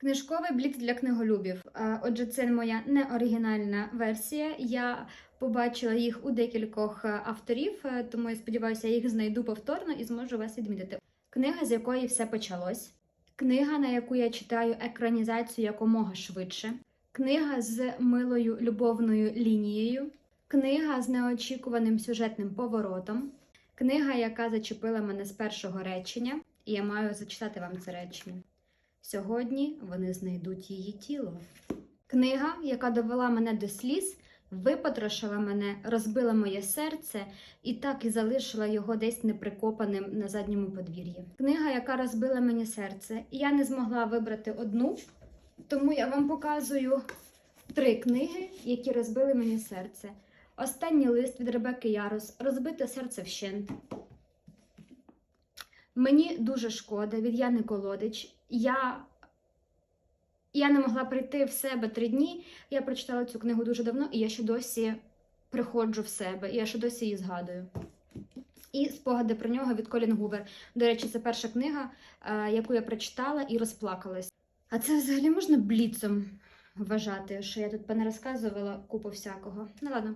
Книжковий блік для книголюбів. Отже, це моя неоригінальна версія. Я побачила їх у декількох е, авторів, е, тому я сподіваюся, я їх знайду повторно і зможу вас відмітити. Книга, з якої все почалось. Книга, на яку я читаю екранізацію якомога швидше. Книга з милою любовною лінією. Книга з неочікуваним сюжетним поворотом. Книга, яка зачепила мене з першого речення, і я маю зачитати вам це речення. Сьогодні вони знайдуть її тіло. Книга, яка довела мене до сліз, випотрошила мене, розбила моє серце і так і залишила його десь неприкопаним на задньому подвір'ї. Книга, яка розбила мені серце, і я не змогла вибрати одну, тому я вам показую три книги, які розбили мені серце. Останній лист від Ребекки Ярос Розбите серце вщент. Мені дуже шкода від Яни Колодич. Я, я не могла прийти в себе три дні. Я прочитала цю книгу дуже давно, і я ще досі приходжу в себе, і я ще досі її згадую. І спогади про нього від Колін Гувер. До речі, це перша книга, е, яку я прочитала і розплакалась. А це взагалі можна бліцом вважати, що я тут понерозказувала купу всякого. Ну ладно.